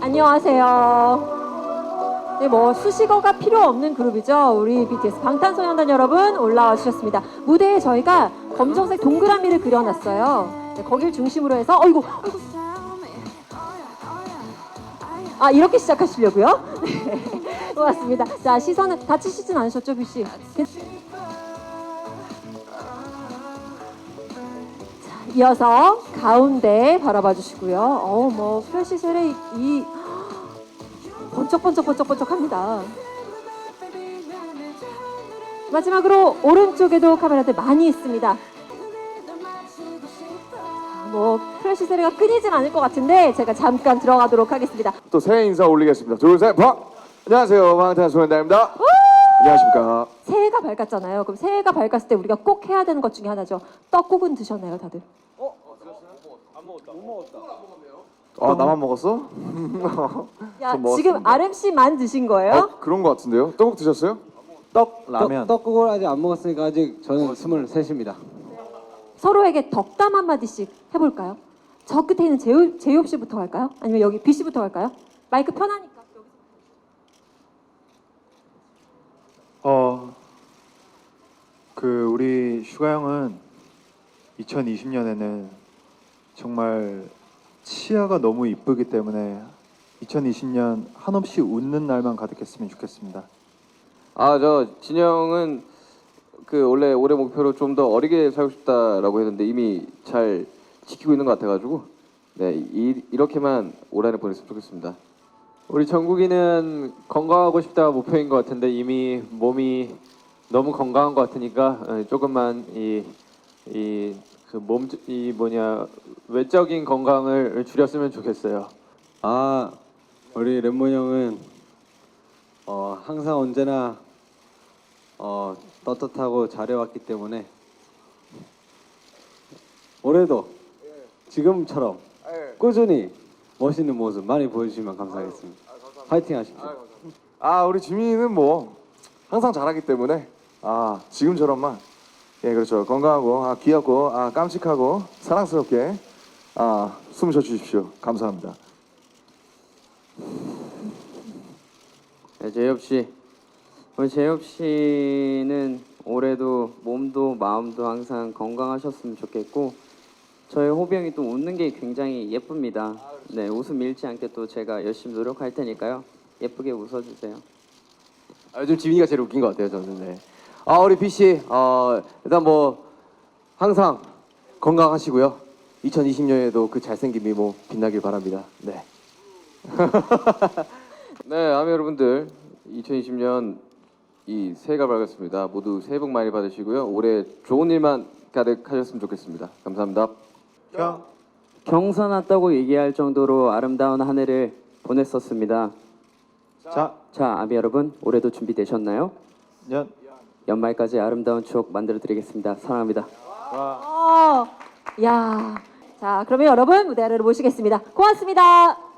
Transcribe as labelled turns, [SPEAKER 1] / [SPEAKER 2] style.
[SPEAKER 1] 안녕하세요. 네, 뭐 수식어가 필요 없는 그룹이죠. 우리 BTS 방탄소년단 여러분 올라와 주셨습니다. 무대에 저희가 검정색 동그라미를 그려놨어요. 네, 거길 중심으로 해서 어이구, 어이구. 아 이렇게 시작하시려고요? 네, 고맙습니다. 자 시선은 다치시진 않으셨죠, 뷰 씨? 이어서 가운데 바라봐 주시고요. 어, 뭐 프레시셀의 이 번쩍번쩍 번쩍번쩍합니다. 마지막으로 오른쪽에도 카메라들 많이 있습니다. 뭐 프레시셀가 끊이진 않을 것 같은데 제가 잠깐 들어가도록 하겠습니다.
[SPEAKER 2] 또 새해 인사 올리겠습니다. 둘, 셋, 방! 안녕하세요. 방탄소년단입니다. 안녕하십니까.
[SPEAKER 1] 새해가 밝았잖아요. 그럼 새해가 밝았을 때 우리가 꼭 해야 되는 것 중에 하나죠. 떡국은 드셨나요, 다들?
[SPEAKER 2] 아, 나만 먹었어?
[SPEAKER 1] 야,
[SPEAKER 2] 저 먹었습니다.
[SPEAKER 1] 지금 RMC만 드신 거예요?
[SPEAKER 2] 어, 그런 것 같은데요. 떡국 드셨어요?
[SPEAKER 3] 떡 라면
[SPEAKER 4] 떡, 떡국을 아직 안 먹었으니까 아직 저는 스물셋입니다.
[SPEAKER 1] 서로에게 덕담 한 마디씩 해볼까요? 저 끝에 있는 제이홉, 제이홉 씨부터 할까요? 아니면 여기 B 씨부터 할까요? 마이크 편하니까.
[SPEAKER 3] 어, 그 우리 슈가 형은 2020년에는 정말 치아가 너무 이쁘기 때문에 2020년 한없이 웃는 날만 가득했으면 좋겠습니다.
[SPEAKER 5] 아 저 진영은 그 원래 올해 목표로 좀 더 어리게 살고 싶다라고 했는데 이미 잘 지키고 있는 것 같아가지고 네 이, 이렇게만 올 한해 보냈으면 좋겠습니다.
[SPEAKER 6] 우리 정국이는 건강하고 싶다가 목표인 것 같은데 이미 몸이 너무 건강한 것 같으니까 어, 조금만 이 이 그 몸 이 뭐냐 외적인 건강을 줄였으면 좋겠어요.
[SPEAKER 4] 아 우리 랩몬 형은 어, 항상 언제나 어, 떳떳하고 잘해왔기 때문에 올해도 지금처럼 꾸준히 멋있는 모습 많이 보여주시면 감사하겠습니다. 파이팅 하십시오.
[SPEAKER 2] 아, 우리 지민이는 뭐 항상 잘하기 때문에 아, 지금처럼만 예, 그렇죠. 건강하고 아, 귀엽고 아, 깜찍하고 사랑스럽게 아, 숨 쉬어 주십시오. 감사합니다.
[SPEAKER 7] 네, 제이홉 씨. 우리 제이홉 씨는 올해도 몸도 마음도 항상 건강하셨으면 좋겠고 저희 호비 형이 또 웃는 게 굉장히 예쁩니다. 네, 웃음 잃지 않게 또 제가 열심히 노력할 테니까요. 예쁘게 웃어주세요.
[SPEAKER 5] 아, 요즘 지민이가 제일 웃긴 것 같아요 저는. 네. 아 우리 B 씨 어, 일단 뭐 항상 건강하시고요. 2020년에도 그 잘생김이 뭐 빛나길 바랍니다. 네. 네, 아미 여러분들 2020년 이 새해가 밝았습니다. 모두 새해 복 많이 받으시고요. 올해 좋은 일만 가득하셨으면 좋겠습니다. 감사합니다.
[SPEAKER 3] 형,
[SPEAKER 7] 경사 났다고 얘기할 정도로 아름다운 한 해를 보냈었습니다.
[SPEAKER 3] 자,
[SPEAKER 7] 자, 아미 여러분, 올해도 준비되셨나요?
[SPEAKER 3] 년.
[SPEAKER 7] 연말까지 아름다운 추억 만들어 드리겠습니다. 사랑합니다.
[SPEAKER 1] 어, 야. 자, 그러면 여러분 무대 아래로 모시겠습니다. 고맙습니다.